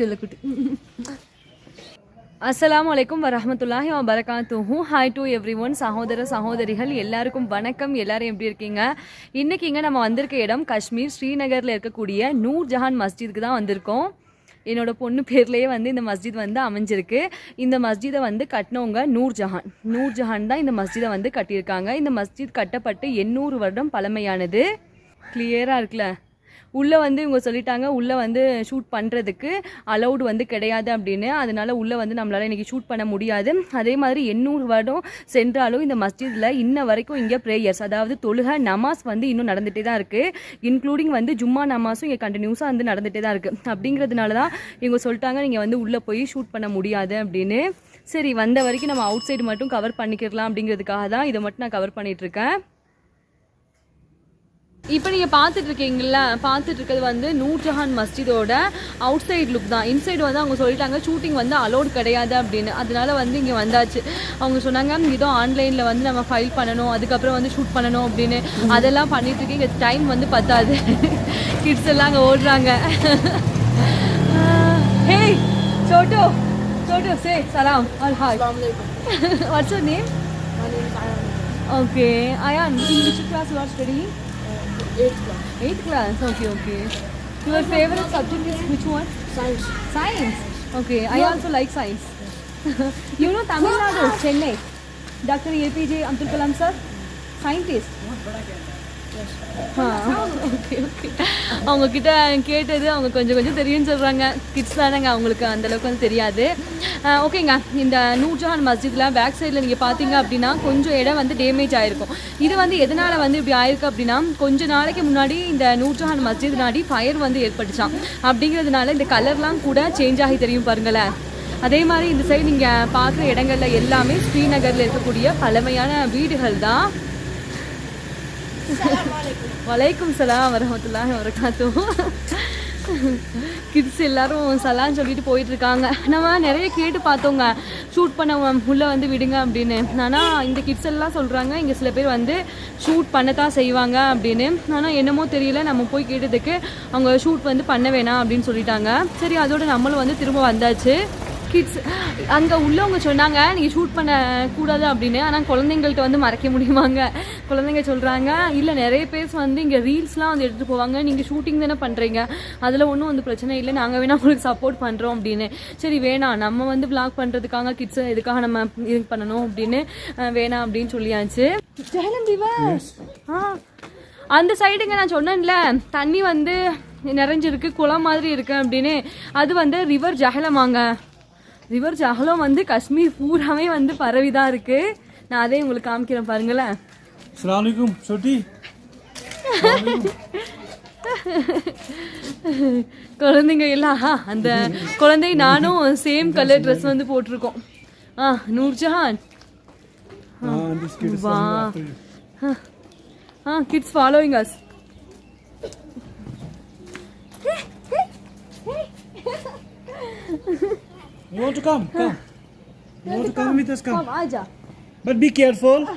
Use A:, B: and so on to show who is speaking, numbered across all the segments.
A: சொல்லக்குட்டி. அஸ்ஸலாமு அலைக்கும் வரஹமத்துல்லாஹி வபரகாத்துஹு. ஹாய் டு எவ்ரி ஒன் சகோதர சகோதரிகள் எல்லாருக்கும் வணக்கம். எல்லாரும் எப்படி இருக்கீங்க? இன்னைக்கு இங்கே நம்ம வந்திருக்க இடம் காஷ்மீர். ஸ்ரீநகரில் இருக்கக்கூடிய நூர் ஜஹான் மஸ்ஜிதுக்கு தான் வந்திருக்கோம். என்னோட பொண்ணு பேர்லேயே வந்து இந்த மஸ்ஜித் வந்து அமைஞ்சிருக்கு. இந்த மஸ்ஜிதை வந்து கட்டினவங்க நூர் ஜஹான். நூர் ஜஹான் தான் இந்த மஸ்ஜிதை வந்து கட்டியிருக்காங்க. இந்த மஸ்ஜித் கட்டப்பட்டு எண்ணூறு வருடம் பழமையானது. கிளியராக இருக்குல்ல? உள்ளே வந்து இவங்க சொல்லிட்டாங்க உள்ளே வந்து ஷூட் பண்ணுறதுக்கு அலௌடு வந்து கிடையாது அப்படின்னு. அதனால உள்ளே வந்து நம்மளால் இன்றைக்கி ஷூட் பண்ண முடியாது. அதே மாதிரி எண்ணூறு வருடம் சென்றாலும் இந்த மஸ்ஜிதில் இன்ன வரைக்கும் இங்கே ப்ரேயர்ஸ் அதாவது தொழுக நமாஸ் வந்து இன்னும் நடந்துகிட்டே தான் இருக்குது இன்க்ளூடிங் வந்து ஜும்மா நமாஸும் இங்கே கண்டினியூஸாக வந்து நடந்துகிட்டே தான் இருக்குது அப்படிங்கிறதுனால தான் இவங்க சொல்லிட்டாங்க நீங்கள் வந்து உள்ளே போய் ஷூட் பண்ண முடியாது அப்படின்னு. சரி வந்த வரைக்கும் நம்ம அவுட் சைடு மட்டும் கவர் பண்ணிக்கிறலாம் அப்படிங்கிறதுக்காக தான் இதை மட்டும் நான் கவர் பண்ணிகிட்ருக்கேன் இப்போ நீங்கள் பார்த்துட்டு இருக்கீங்களா பார்த்துட்டு இருக்கிறது வந்து நூர்ஜஹான் மஸ்ஜிதோட அவுட் சைட் லுக் தான். இன்சைடு வந்து அவங்க சொல்லிட்டாங்க ஷூட்டிங் வந்து அலோட் கிடையாது அப்படின்னு. அதனால வந்து இங்கே வந்தாச்சு. அவங்க சொன்னாங்க இதோ ஆன்லைனில் வந்து நம்ம ஃபைல் பண்ணணும் அதுக்கப்புறம் வந்து ஷூட் பண்ணணும் அப்படின்னு. அதெல்லாம் பண்ணிட்டு இருக்கேன். இங்கே டைம் வந்து பத்தாது. கிட்ஸ் எல்லாம் அங்கே ஓடுறாங்க. ஹே சோட்டோ சோட்டோ சே சலாம் all hi what's name okay ஐயா English class what's ready
B: 8th class.
A: 8th class, okay, okay. Your favorite subject is which one?
B: Science.
A: Science? Okay, I also like science. you know Tamil Nadu, Chennai. Dr. APJ Abdul Kalam sir, scientist. Okay okay அவங்கக்கிட்ட கேட்டது அவங்க கொஞ்சம் கொஞ்சம் தெரியும்னு சொல்கிறாங்க kids தானேங்க அவங்களுக்கு அந்தளவுக்கு வந்து தெரியாது. ஓகேங்க. இந்த நூர்ஜஹான் மஸ்ஜிதில் பேக் சைடில் நீங்கள் பார்த்தீங்க அப்படின்னா கொஞ்சம் இடம் வந்து டேமேஜ் ஆகிருக்கும் இது வந்து எதனால் வந்து இப்படி ஆயிருக்கு அப்படின்னா கொஞ்ச நாளைக்கு முன்னாடி இந்த நூர்ஜஹான் மஸ்ஜித் நாடி ஃபயர் வந்து ஏற்பட்டுச்சான் அப்படிங்கிறதுனால இந்த கலர்லாம் கூட சேஞ்ச் ஆகி தெரியும் பாருங்களேன். அதே மாதிரி இந்த சைடு நீங்கள் பார்க்குற இடங்கள்ல எல்லாமே ஸ்ரீநகரில் இருக்கக்கூடிய பழமையான வீடுகள் தான் வலைக்கும் சலாம் வரமத்துல்லாஹி வரகாத்தும் கிட்ஸ் எல்லாரும் சலான்னு சொல்லிட்டு போயிட்டு இருக்காங்க நம்ம நிறைய கேட்டு பார்த்தோங்க. ஷூட் பண்ண உள்ள வந்து விடுங்க அப்படின்னு. ஆனால் இந்த கிட்ஸ் எல்லாம் சொல்கிறாங்க இங்கே சில பேர் வந்து ஷூட் பண்ணத்தான் செய்வாங்க அப்படின்னு. ஆனால் என்னமோ தெரியல நம்ம போய் கேட்டதுக்கு அவங்க ஷூட் வந்து பண்ண வேணாம் அப்படின்னு சொல்லிட்டாங்க. சரி அதோட நம்மளும் வந்து திரும்ப வந்தாச்சு. கிட்ஸ் அங்கே உள்ளவங்க சொன்னாங்க நீங்கள் ஷூட் பண்ண கூடாது அப்படின்னு. ஆனால் குழந்தைங்கள்ட்ட வந்து மறைக்க முடியுமாங்க? குழந்தைங்க சொல்கிறாங்க இல்லை நிறைய பேர் வந்து இங்கே ரீல்ஸ்லாம் வந்து எடுத்துகிட்டு போவாங்க. நீங்கள் ஷூட்டிங் தானே பண்ணுறீங்க அதில் ஒன்றும் வந்து பிரச்சனை இல்லை. நாங்கள் வேணால் உங்களுக்கு சப்போர்ட் பண்ணுறோம் அப்படின்னு. சரி வேணாம். நம்ம வந்து பிளாக் பண்ணுறதுக்காக கிட்ஸை எதுக்காக நம்ம இது பண்ணணும் அப்படின்னு வேணாம் அப்படின்னு சொல்லியாச்சு. ஆ. அந்த சைடுங்க நான் சொன்னேன்ல தண்ணி வந்து நிறைஞ்சிருக்கு குளம் மாதிரி இருக்கு அப்படின்னு. அது வந்து ரிவர் ஜஹலமாங்க ரிவர் ஜாகலம் வந்து காஷ்மீர் பூராவே வந்து பரவிதான் இருக்கு. நான் அதே உங்களுக்கு காமிக்கிறேன் பாருங்களேன்.
C: அஸ்லாமலைக்கும் சொட்டி.
A: குழந்தைங்க எல்லாம் அந்த குழந்தை நானும் சேம் கலர் ட்ரெஸ் வந்து போட்டிருக்கோம். ஆ நூர்ஜஹான்.
C: வா.
A: ஆ kids following us Hehehe
C: You want to come? Come. You want to come with us? Come.
A: ஆஜா
C: But be careful.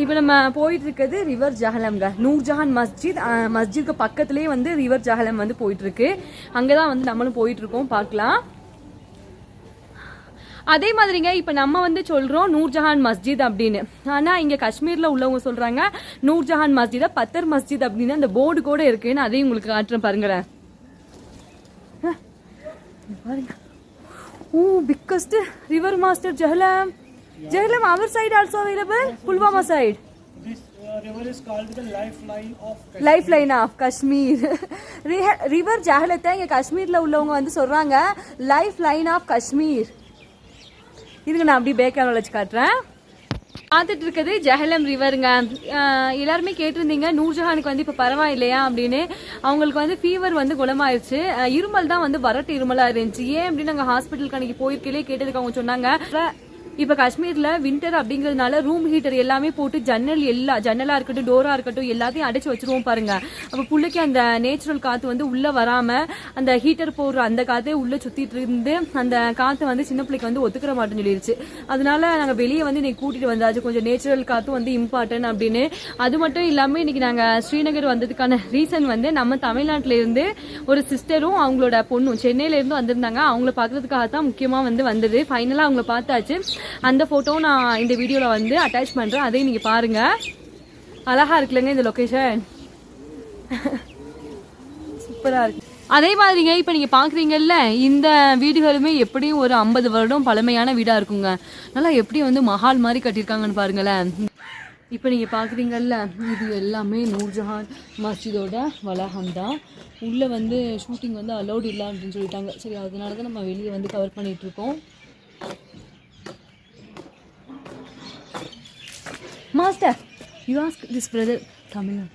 A: இப்போ நம்ம போயிட்டு இருக்கிறது ரிவர் ஜஹலம்ங்க நூர்ஜஹான் மஸ்ஜித் மஸ்ஜித்க்கு பக்கத்துலேயே வந்து ரிவர் ஜஹலம் வந்து போயிட்டு இருக்கு அங்கே தான் வந்து நம்மளும் போயிட்டு இருக்கோம் பார்க்கலாம் அதே மாதிரிங்க இப்போ நம்ம வந்து சொல்கிறோம் நூர்ஜஹான் மஸ்ஜித் அப்படின்னு ஆனால் இங்கே காஷ்மீரில் உள்ளவங்க சொல்கிறாங்க நூர்ஜஹான் மஸ்ஜிதை பத்தர் மஸ்ஜித் அப்படின்னு அந்த போர்டு கூட இருக்குன்னு அதையும் உங்களுக்கு காட்டுறேன் பாருங்களேன் பாருங்க ஓ biggest river master Jhelum Jhelum our side also available Pulwama side
C: river is called the lifeline of
A: ஜஹலத்தை இங்கே காஷ்மீரில் உள்ளவங்க வந்து சொல்கிறாங்க லைஃப் லைன் ஆஃப் காஷ்மீர் இதுங்க நான் அப்படியே பேக்கரில் வச்சு காட்டுறேன். பார்த்துட்டு இருக்குது ஜஹலம் ரிவருங்க எல்லாருமே கேட்டிருந்தீங்க நூர்ஜஹானுக்கு வந்து இப்போ பரவாயில்லையா அப்படின்னு. அவங்களுக்கு வந்து ஃபீவர் வந்து குணமாயிருச்சு. இருமல் தான் வந்து வரட்டு இருமலாக இருந்துச்சு. ஏன் அப்படின்னு நாங்கள் ஹாஸ்பிட்டலுக்கு அன்னைக்கு போயிருக்கலே கேட்டதுக்கு அவங்க சொன்னாங்க. இப்போ காஷ்மீரில் வின்டர் அப்படிங்கிறதுனால ரூம் ஹீட்டர் எல்லாமே போட்டு ஜன்னல் எல்லா ஜன்னலாக இருக்கட்டும் டோராக இருக்கட்டும் எல்லாத்தையும் அடைச்சி வச்சிருவோம் பாருங்க. அப்போ பிள்ளைக்கு அந்த நேச்சுரல் காற்று வந்து உள்ளே வராமல் அந்த ஹீட்டர் போடுற அந்த காற்றே உள்ளே சுற்றிட்டு இருந்து அந்த காற்று வந்து சின்ன பிள்ளைக்கு வந்து ஒத்துக்கிற மாட்டேன்னு சொல்லிடுச்சு அதனால நாங்கள் வெளியே வந்து இன்னைக்கு கூட்டிகிட்டு வந்தாச்சு. கொஞ்சம் நேச்சுரல் காற்றும் வந்து இம்பார்ட்டன்ட் அப்படின்னு. அது மட்டும் இல்லாமல் இன்னைக்கு நாங்கள் ஸ்ரீநகர் வந்ததுக்கான ரீசன் வந்து நம்ம தமிழ்நாட்டிலேருந்து ஒரு சிஸ்டரும் அவங்களோட பொண்ணும் சென்னையிலேருந்து வந்திருந்தாங்க. அவங்கள பார்க்கறதுக்காக தான் முக்கியமாக வந்து வந்தது. ஃபைனலாக அவங்கள பார்த்தாச்சு. அந்த ஃபோட்டோவும் நான் இந்த வீடியோவில் வந்து அட்டாச் பண்ணுறேன் அதையும் நீங்கள் பாருங்கள் அழகாக இருக்குல்லங்க இந்த லொக்கேஷன் சூப்பராக இருக்கு. அதே மாதிரிங்க இப்போ நீங்கள் பார்க்குறீங்கல்ல இந்த வீடுகளுமே எப்படியும் ஒரு ஐம்பது வருடம் பழமையான வீடாக இருக்குங்க. நல்லா எப்படி வந்து மஹால் மாதிரி கட்டியிருக்காங்கன்னு பாருங்களேன். இப்போ நீங்கள் பார்க்குறீங்கல்ல இது எல்லாமே நூர்ஜஹான் மஸ்ஜிதோட வளாகம் தான் உள்ளே வந்து ஷூட்டிங் வந்து அலௌட் இல்லை அப்படின்னு சொல்லிட்டாங்க. சரி அதனால தான் நம்ம வெளியே வந்து cover asked her. You ask this brother. Come here.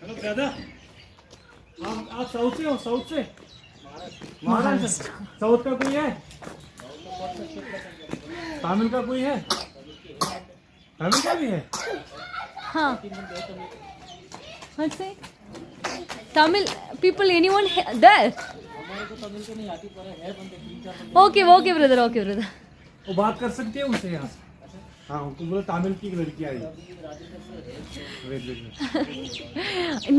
C: Hello, brother. आप आप साउथ से हो साउथ से महाराष्ट्र साउथ का कोई है तमिल का कोई है तमिल का भी है
A: हाँ What's it? Tamil people, anyone there? Okay okay brother okay brother
C: वो बात कर सकते हैं उनसे यहाँ से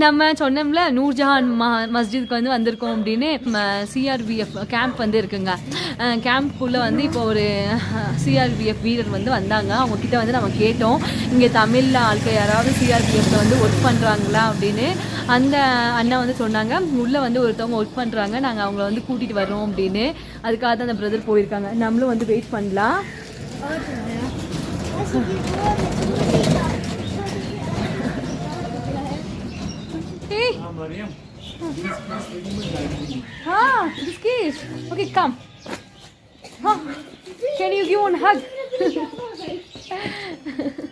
A: நம்ம சொன்னோம்ல நூர்ஜஹான் மஸ்ஜிதுக்கு வந்து வந்திருக்கோம் அப்படின்னு சிஆர்பிஎஃப் கேம்ப் வந்து இருக்குங்க. கேம்ப்குள்ளே வந்து இப்போ ஒரு சிஆர்பிஎஃப் வீரர் வந்து வந்தாங்க. அவங்கக்கிட்ட வந்து நம்ம கேட்டோம். இங்கே தமிழில் ஆட்கள் யாராவது சிஆர்பிஎஃப்ல வந்து ஒர்க் பண்ணுறாங்களா அப்படின்னு. அந்த அண்ணா வந்து சொன்னாங்க. உள்ளே வந்து ஒருத்தவங்க ஒர்க் பண்ணுறாங்க நாங்கள் அவங்கள வந்து கூட்டிகிட்டு வரோம் அப்படின்னு. அதுக்காக தான் அந்த பிரதர் போயிருக்காங்க. நம்மளும் வந்து வெயிட் பண்ணலாம். Ah, this case. Okay, come. Huh. Can you give one hug?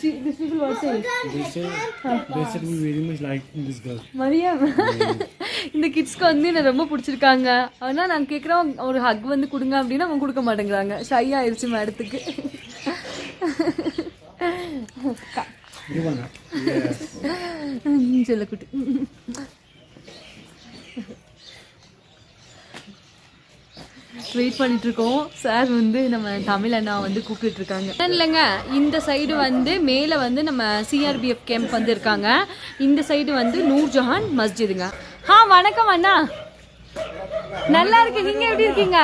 A: See, these people saying.
C: they say they said we very much like this girl.
A: Mariam இந்த கிட்ஸ்க்கு வந்து என்ன ரொம்ப பிடிச்சிருக்காங்க. ஆனால் நாங்கள் கேட்குறோம் ஒரு ஹக் வந்து கொடுங்க அப்படின்னா அவங்க கொடுக்க மாட்டேங்கிறாங்க. ஷை ஆயிடுச்சு மேடத்துக்கு செல்லக்குட்டி வெயிட் பண்ணிட்டு இருக்கோம் சார் வந்து நம்ம தமிழ் அண்ணா வந்து கூப்பிட்டு இருக்காங்க இல்லைங்க இந்த சைடு வந்து மேலே வந்து நம்ம சிஆர்பிஎஃப் கேம்ப் வந்து இருக்காங்க. இந்த சைடு வந்து நூர்ஜஹான் மஸ்ஜிதுங்க. ஆ வணக்கம் அண்ணா. நல்லா இருக்கு நீங்க எப்படி இருக்கீங்க?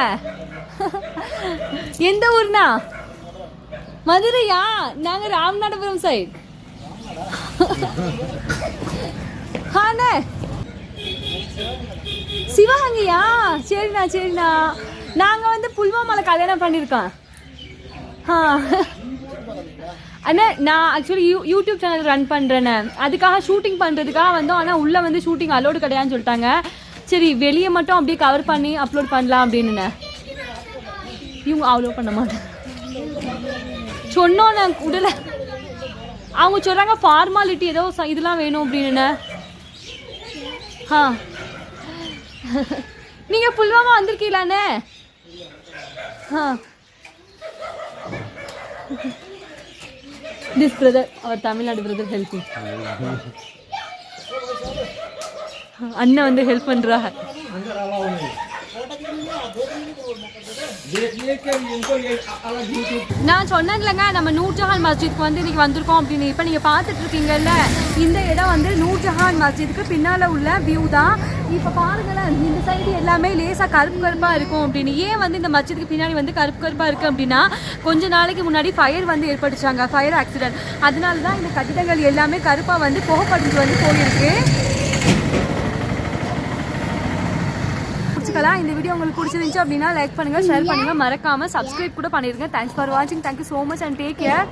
A: எந்த ஊர்னா மதுரையா? நாங்க ராமநாதபுரம் சைடு சிவகங்கையா? சரிண்ணா சரிண்ணா. நாங்க வந்து புல்வாமால கல்யாணம் பண்ணிருக்கோம். அண்ணா நான் actually you YouTube channel run பண்ணுறேண்ணே அதுக்காக ஷூட்டிங் பண்ணுறதுக்காக வந்தோம். ஆனால் உள்ளே வந்து ஷூட்டிங் அலோடு கிடையாதுன்னு சொல்லிட்டாங்க. சரி வெளியே மட்டும் அப்படியே கவர் பண்ணி அப்லோட் பண்ணலாம் அப்படின்னு இவங்க அவ்வளோ பண்ண மாட்டேன் சொன்னோம் நான் உடல. அவங்க சொல்கிறாங்க ஃபார்மாலிட்டி ஏதோ ச- இதெல்லாம் வேணும் அப்படின்னு ஆ. நீங்கள் புல்வாமா வந்திருக்கீங்களாண்ணே? ஆ திஸ் பிரதர் அவர் தமிழ்நாடு பிரதர் ஹெல்ப்பிங் அண்ணன் வந்து ஹெல்ப் பண்றாங்க நான் சொன்னதுலங்க நம்ம நூர்ஜஹான் மஸ்ஜித்க்கு வந்து இன்னைக்கு வந்திருக்கோம் அப்படின்னு. இப்போ நீங்கள் பார்த்துட்டு இருக்கீங்கல்ல இந்த இடம் வந்து நூர்ஜஹான் மஸ்ஜிதுக்கு பின்னால் உள்ள வியூ தான். இப்போ பாருங்களேன் இந்த சைடு எல்லாமே லேசாக கருப்பு கருப்பாக இருக்கும் அப்படின்னு. ஏன் வந்து இந்த மஸ்ஜிதுக்கு பின்னாடி வந்து கருப்பு கருப்பாக இருக்குது அப்படின்னா கொஞ்ச நாளைக்கு முன்னாடி ஃபயர் வந்து ஏற்பட்டுச்சாங்க ஃபயர் ஆக்சிடென்ட் அதனால தான் இந்த கட்டிடங்கள் எல்லாமே கருப்பாக வந்து புகைப்படிஞ்சு வந்து போயிருக்கு. பிடிச்சிக்கலாம் இந்த வீடியோ உங்களுக்கு பிடிச்சிருந்துச்சு அப்படின்னா லைக் பண்ணுங்க ஷேர் பண்ணுங்க. மறக்காம சப்ஸ்கிரைப் கூட பண்ணிருங்க. தேங்க்ஸ் ஃபார் வாட்சிங் thank you so much and take care